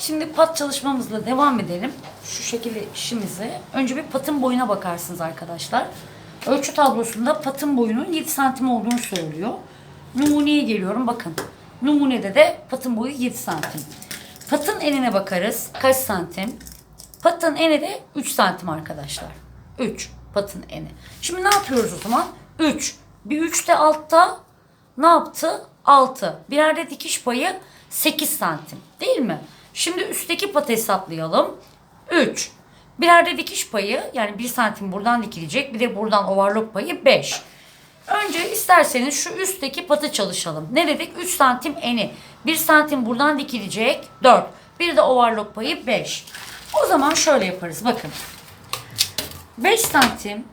Şimdi pat çalışmamızla devam edelim. Şu şekilde işimizi. Önce bir patın boyuna bakarsınız arkadaşlar. Ölçü tablosunda patın boyunun 7 santim olduğunu söylüyor. Numuneye geliyorum bakın. Numunede de patın boyu 7 santim. Patın enine bakarız. Kaç santim? Patın eni de 3 santim arkadaşlar. 3 patın eni. Şimdi ne yapıyoruz o zaman? 3. Bir 3 de altta ne yaptı? 6. Bir yerde dikiş payı 8 santim. Değil mi? Şimdi üstteki patı hesaplayalım. 3. Bir yerde dikiş payı yani 1 santim buradan dikilecek. Bir de buradan overlock payı 5. Önce isterseniz şu üstteki patı çalışalım. Ne dedik? 3 santim eni. 1 santim buradan dikilecek. 4. Bir de overlock payı 5. O zaman şöyle yaparız. Bakın. 5 santim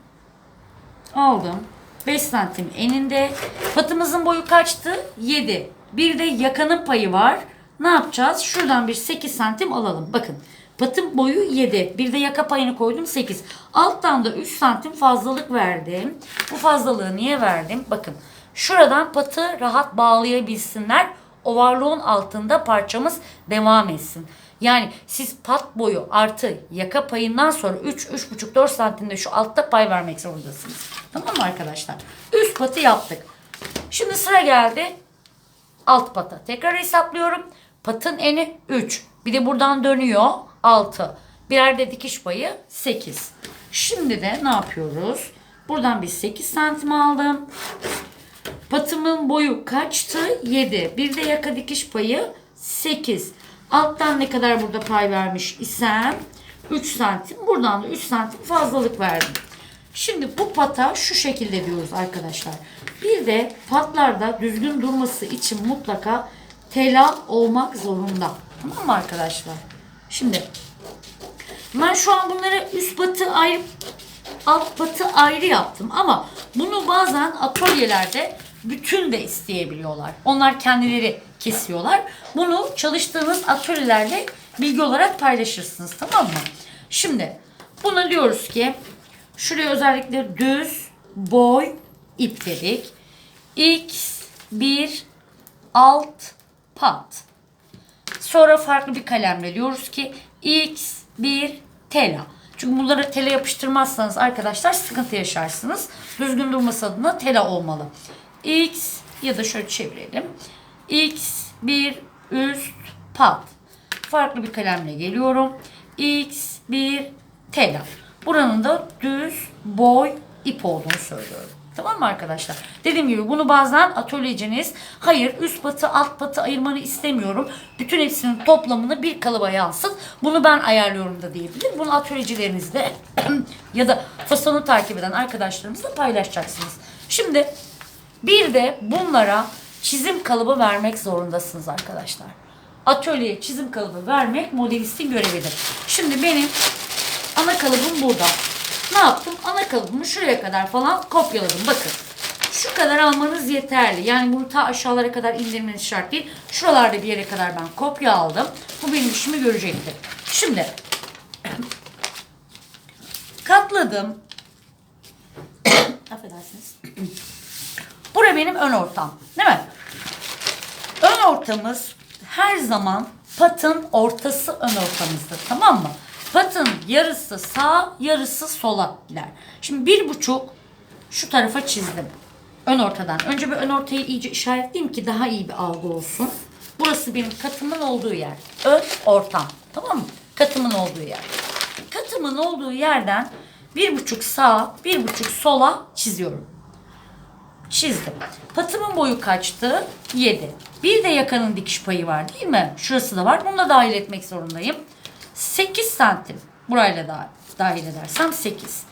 aldım. 5 santim eninde. Patımızın boyu kaçtı? 7. Bir de yakanın payı var. Ne yapacağız? Şuradan bir 8 santim alalım. Bakın. Patın boyu 7. Bir de yaka payını koydum 8. Alttan da 3 santim fazlalık verdim. Bu fazlalığı niye verdim? Bakın. Şuradan patı rahat bağlayabilsinler. Overlock'un altında parçamız devam etsin. Yani siz pat boyu artı yaka payından sonra 3, 3,5, 4 santimde şu altta pay vermek zorundasınız. Tamam mı arkadaşlar? Üst patı yaptık. Şimdi sıra geldi alt pata. Tekrar hesaplıyorum. Patın eni 3. Bir de buradan dönüyor 6. Birer de dikiş payı 8. Şimdi de ne yapıyoruz? Buradan bir 8 santim aldım. Patımın boyu kaçtı? 7. Bir de yaka dikiş payı 8. Alttan ne kadar burada pay vermiş isem 3 santim. Buradan da 3 santim fazlalık verdim. Şimdi bu pata şu şekilde diyoruz arkadaşlar. Bir de patlarda düzgün durması için mutlaka tela olmak zorunda. Tamam mı arkadaşlar? Şimdi ben şu an bunları üst patı ayrı alt patı ayrı yaptım ama bunu bazen atölyelerde bütün de isteyebiliyorlar. Onlar kendileri kesiyorlar. Bunu çalıştığınız atölyelerle bilgi olarak paylaşırsınız tamam mı? Şimdi buna diyoruz ki şuraya özellikle düz boy ip dedik. X bir alt pat. Sonra farklı bir kalemle diyoruz ki x bir tela. Çünkü bunları tela yapıştırmazsanız arkadaşlar sıkıntı yaşarsınız. Düzgün durması adına tela olmalı. X ya da şöyle çevirelim. X bir üst pat. Farklı bir kalemle geliyorum. X bir tela. Buranın da düz boy ip olduğunu söylüyorum. Tamam mı arkadaşlar? Dediğim gibi bunu bazen atölyeciniz hayır üst patı alt patı ayırmanı istemiyorum. Bütün hepsinin toplamını bir kalıba yansıt. Bunu ben ayarlıyorum da diyebilir. Bunu atölyecilerinizle ya da fasonu takip eden arkadaşlarımızla paylaşacaksınız. Şimdi bir de bunlara çizim kalıbı vermek zorundasınız arkadaşlar. Atölyeye çizim kalıbı vermek modelistin görevidir. Şimdi benim ana kalıbım burada. Ne yaptım? Ana kalıbımı şuraya kadar falan kopyaladım. Bakın. Şu kadar almanız yeterli. Yani bunu ta aşağılara kadar indirmeniz şart değil. Şuralarda bir yere kadar ben kopya aldım. Bu benim işimi görecektir. Şimdi katladım. Affedersiniz. Bura benim ön ortam. Değil mi? Ön ortamız her zaman patın ortası ön ortamızdır. Tamam mı? Patın yarısı sağ, yarısı sola gider. Şimdi bir buçuk şu tarafa çizdim. Ön ortadan. Önce bir ön ortayı iyice işaretleyeyim ki daha iyi bir algı olsun. Burası benim katımın olduğu yer. Ön ortam. Tamam mı? Katımın olduğu yer. Katımın olduğu yerden bir buçuk sağa, bir buçuk sola çiziyorum çizdim. Patımın boyu kaçtı? 7. Bir de yakanın dikiş payı var değil mi? Şurası da var. Bunu da dahil etmek zorundayım. 8 santim. Burayla da dahil edersem 8.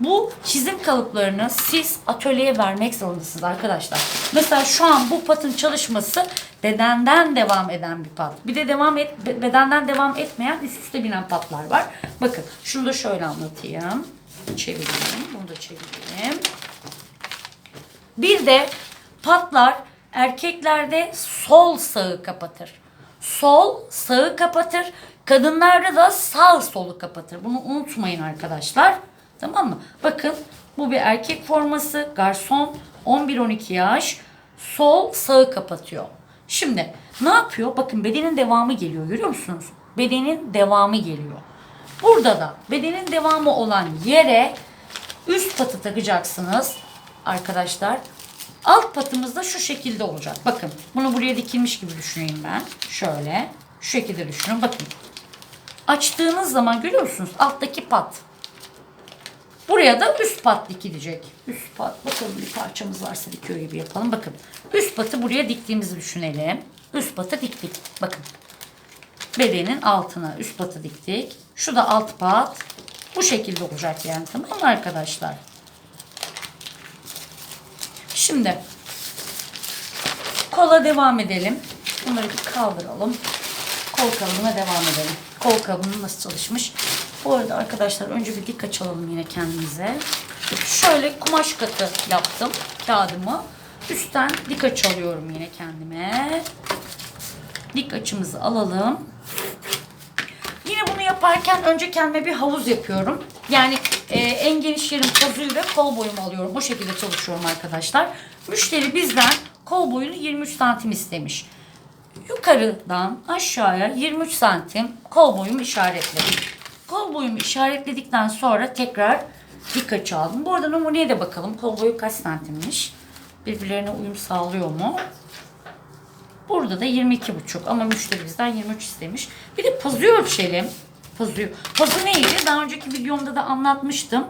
Bu çizim kalıplarını siz atölyeye vermek zorundasınız arkadaşlar. Mesela şu an bu patın çalışması bedenden devam eden bir pat. Bir de devam et, bedenden devam etmeyen üst üste binen patlar var. Bakın şunu da şöyle anlatayım. Çevireyim. Bunu da çevireyim. Bir de patlar erkeklerde sol sağı kapatır. Sol sağı kapatır. Kadınlarda da sağ solu kapatır. Bunu unutmayın arkadaşlar. Tamam mı? Bakın bu bir erkek forması. Garson 11-12 yaş. Sol sağı kapatıyor. Şimdi Ne yapıyor? Bakın bedenin devamı geliyor. Görüyor musunuz? Bedenin devamı geliyor. Burada da bedenin devamı olan yere üst patı takacaksınız arkadaşlar. Alt patımız da şu şekilde olacak. Bakın bunu buraya dikilmiş gibi düşüneyim ben. Şöyle. Şu şekilde düşünün. Bakın. Açtığınız zaman görüyor musunuz? Alttaki pat. Buraya da üst pat dikilecek. Üst pat. Bakalım bir parçamız varsa dikiyor gibi yapalım. Bakın. Üst patı buraya diktiğimizi düşünelim. Üst patı diktik. Bakın. Bedenin altına üst patı diktik. Şu da alt pat. Bu şekilde olacak yani. Tamam mı arkadaşlar? Şimdi kola devam edelim. Bunları bir kaldıralım. Kol kabına devam edelim. Kol kabının nasıl çalışmış? Bu arada arkadaşlar önce bir dik açalım yine kendimize. Şöyle kumaş katı yaptım kağıdımı. Üstten dik açı alıyorum yine kendime. Dik açımızı alalım. Yine bunu yaparken önce kendime bir havuz yapıyorum. Yani e, en geniş yerim pazuyu ve kol boyumu alıyorum. O şekilde çalışıyorum arkadaşlar. Müşteri bizden kol boyunu 23 santim istemiş. Yukarıdan aşağıya 23 santim kol boyumu işaretledim. Kol boyumu işaretledikten sonra tekrar dik açı aldım. Bu arada numuneye de bakalım. Kol boyu kaç santimmiş? Birbirlerine uyum sağlıyor mu? Burada da 22,5 ama müşteri bizden 23 istemiş. Bir de pazuyu ölçelim. Pazuyu. Pazu neydi? Daha önceki videomda da anlatmıştım.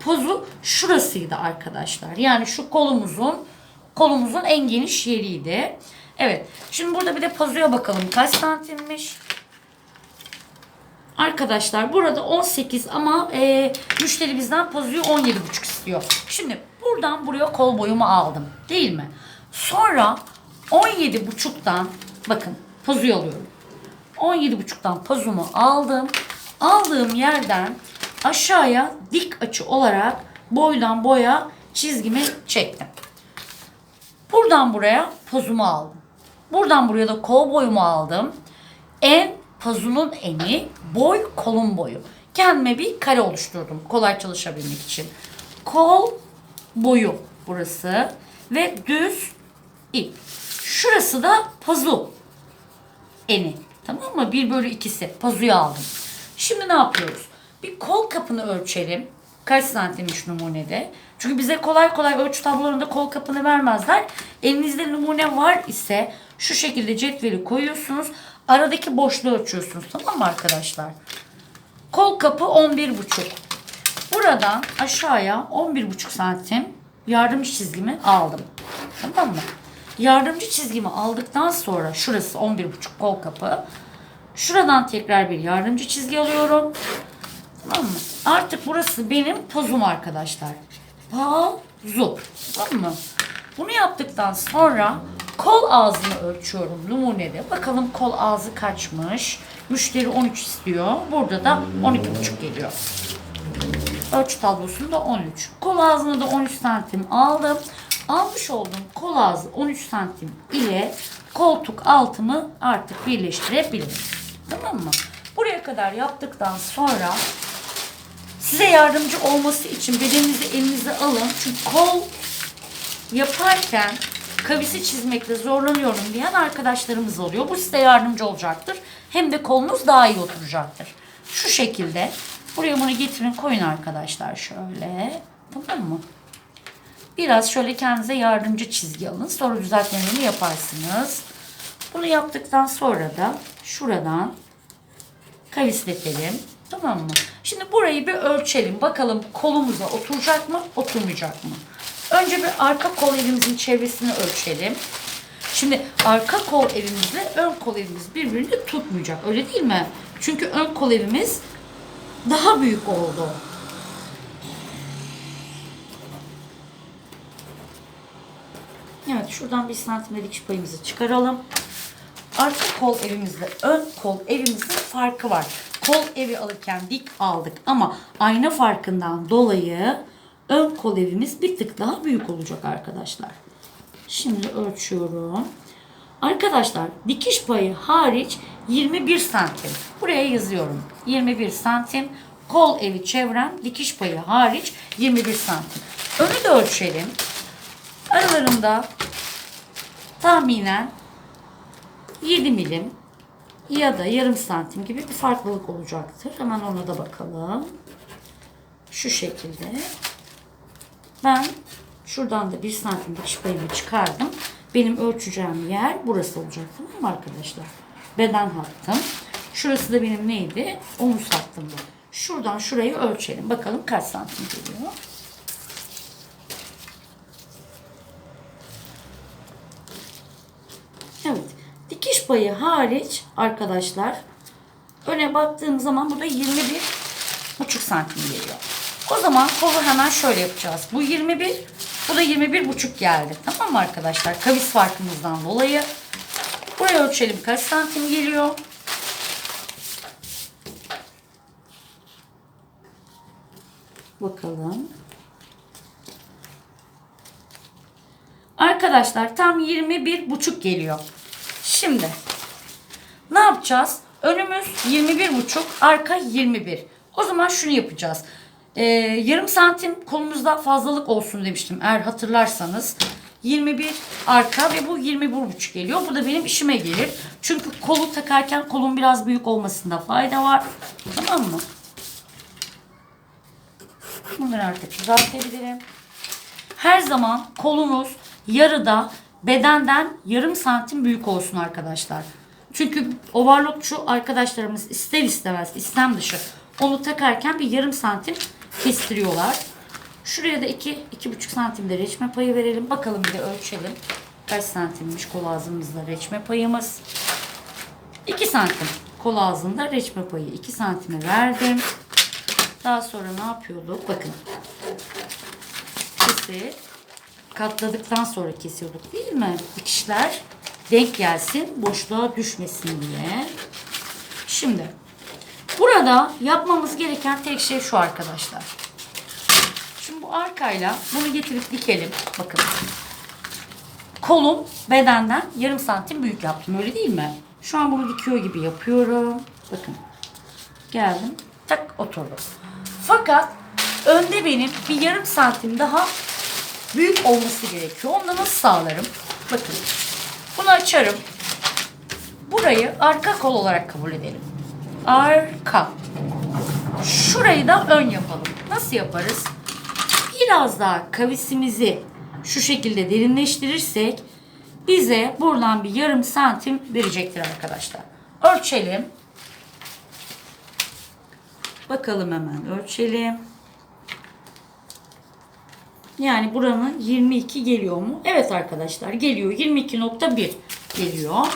Pozu şurasıydı arkadaşlar. Yani şu kolumuzun kolumuzun en geniş yeriydi. Evet. Şimdi burada bir de pazuya bakalım. Kaç santimmiş? Arkadaşlar burada 18 ama e, müşteri bizden pazuyu 17,5 istiyor. Şimdi buradan buraya kol boyumu aldım. Değil mi? Sonra 17,5'tan bakın pazuyu alıyorum. 17,5'tan pazumu aldım. Aldığım yerden aşağıya dik açı olarak boydan boya çizgimi çektim. Buradan buraya pazumu aldım. Buradan buraya da kol boyumu aldım. En pazunun eni, boy kolun boyu. Kendime bir kare oluşturdum kolay çalışabilmek için. Kol boyu burası ve düz ip. Şurası da pazu eni. Tamam mı? 1 bölü 2'si. Pazuyu aldım. Şimdi ne yapıyoruz? Bir kol kapını ölçelim. Kaç santimmiş numunede? Çünkü bize kolay kolay ölçü tablolarında kol kapını vermezler. Elinizde numune var ise şu şekilde cetveli koyuyorsunuz. Aradaki boşluğu ölçüyorsunuz. Tamam mı arkadaşlar? Kol kapı 11,5. Buradan aşağıya 11,5 santim yardımcı çizgimi aldım. Tamam mı? Yardımcı çizgimi aldıktan sonra şurası 11,5 kol kapı. Şuradan tekrar bir yardımcı çizgi alıyorum. Tamam mı? Artık burası benim pozum arkadaşlar. Pazu. Tamam mı? Bunu yaptıktan sonra kol ağzını ölçüyorum numunede. Bakalım kol ağzı kaçmış. Müşteri 13 istiyor. Burada da 12,5 geliyor. Ölçü tablosunda 13. Kol ağzını da 13 santim aldım. Almış olduğum kol ağzı 13 santim ile koltuk altımı artık birleştirebilirim. Tamam mı? Buraya kadar yaptıktan sonra size yardımcı olması için bedeninizi elinize alın. Çünkü kol yaparken kavisi çizmekte zorlanıyorum diyen arkadaşlarımız oluyor. Bu size yardımcı olacaktır. Hem de kolunuz daha iyi oturacaktır. Şu şekilde buraya bunu getirin koyun arkadaşlar şöyle. Tamam mı? Biraz şöyle kendinize yardımcı çizgi alın. Sonra düzeltmelerini yaparsınız. Bunu yaptıktan sonra da şuradan kavisletelim. Tamam mı? Şimdi burayı bir ölçelim. Bakalım kolumuza oturacak mı, oturmayacak mı? Önce bir arka kol elimizin çevresini ölçelim. Şimdi arka kol elimizle ön kol elimiz birbirini tutmayacak. Öyle değil mi? Çünkü ön kol elimiz daha büyük oldu. Evet şuradan bir santimle dikiş payımızı çıkaralım. Arka kol evimizle ön kol evimizin farkı var. Kol evi alırken dik aldık ama ayna farkından dolayı ön kol evimiz bir tık daha büyük olacak arkadaşlar. Şimdi ölçüyorum. Arkadaşlar dikiş payı hariç 21 santim. Buraya yazıyorum. 21 santim. Kol evi çevrem dikiş payı hariç 21 santim. Önü de ölçelim. Aralarında tahminen 7 milim ya da yarım santim gibi bir farklılık olacaktır. Hemen ona da bakalım. Şu şekilde. Ben şuradan da 1 santim dikiş payımı çıkardım. Benim ölçeceğim yer burası olacak tamam mı arkadaşlar? Beden hattım. Şurası da benim neydi? Omuz hattımdı. Şuradan şurayı ölçelim. Bakalım kaç santim geliyor. Evet. Dikiş payı hariç arkadaşlar öne baktığım zaman burada 21 buçuk santim geliyor. O zaman kolu hemen şöyle yapacağız. Bu 21, bu da 21 buçuk geldi. Tamam mı arkadaşlar? Kavis farkımızdan dolayı. Buraya ölçelim kaç santim geliyor. Bakalım. Arkadaşlar tam 21 buçuk geliyor. Şimdi ne yapacağız? Önümüz 21 buçuk, arka 21. O zaman şunu yapacağız. Ee, yarım santim kolumuzda fazlalık olsun demiştim eğer hatırlarsanız. 21 arka ve bu 21 buçuk geliyor. Bu da benim işime gelir. Çünkü kolu takarken kolun biraz büyük olmasında fayda var. Tamam mı? Bunları artık düzeltebilirim. Her zaman kolunuz yarıda bedenden yarım santim büyük olsun arkadaşlar. Çünkü overlockçu arkadaşlarımız ister istemez istem dışı onu takarken bir yarım santim kestiriyorlar. Şuraya da 2 iki, 2,5 santimde reçme payı verelim. Bakalım bir de ölçelim. Kaç santimmiş kol ağzımızda reçme payımız. 2 santim kol ağzında reçme payı 2 santime verdim. Daha sonra ne yapıyorduk? Bakın. Kesip katladıktan sonra kesiyorduk değil mi? Dikişler denk gelsin, boşluğa düşmesin diye. Şimdi burada yapmamız gereken tek şey şu arkadaşlar. Şimdi bu arkayla bunu getirip dikelim. Bakın. Kolum bedenden yarım santim büyük yaptım öyle değil mi? Şu an bunu dikiyor gibi yapıyorum. Bakın. Geldim. Tak oturdum. Fakat önde benim bir yarım santim daha büyük olması gerekiyor. Onu da nasıl sağlarım? Bakın. Bunu açarım. Burayı arka kol olarak kabul edelim. Arka. Şurayı da ön yapalım. Nasıl yaparız? Biraz daha kavisimizi şu şekilde derinleştirirsek bize buradan bir yarım santim verecektir arkadaşlar. Ölçelim. Bakalım hemen ölçelim. Yani buranın 22 geliyor mu? Evet arkadaşlar geliyor. 22.1 geliyor.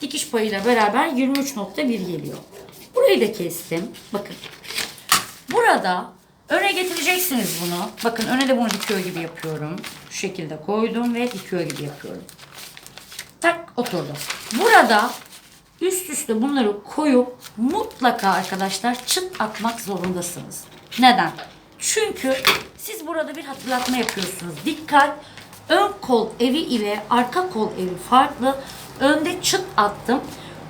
Dikiş payıyla beraber 23.1 geliyor. Burayı da kestim. Bakın. Burada öne getireceksiniz bunu. Bakın öne de bunu dikiyor gibi yapıyorum. Şu şekilde koydum ve dikiyor gibi yapıyorum. Tak oturdu. Burada üst üste bunları koyup mutlaka arkadaşlar çıt atmak zorundasınız. Neden? Çünkü siz burada bir hatırlatma yapıyorsunuz. Dikkat! Ön kol evi ile arka kol evi farklı. Önde çıt attım.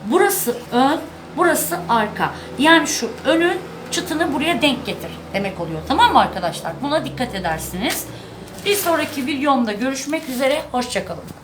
Burası ön, burası arka. Yani şu önün çıtını buraya denk getir demek oluyor. Tamam mı arkadaşlar? Buna dikkat edersiniz. Bir sonraki videomda görüşmek üzere. Hoşçakalın.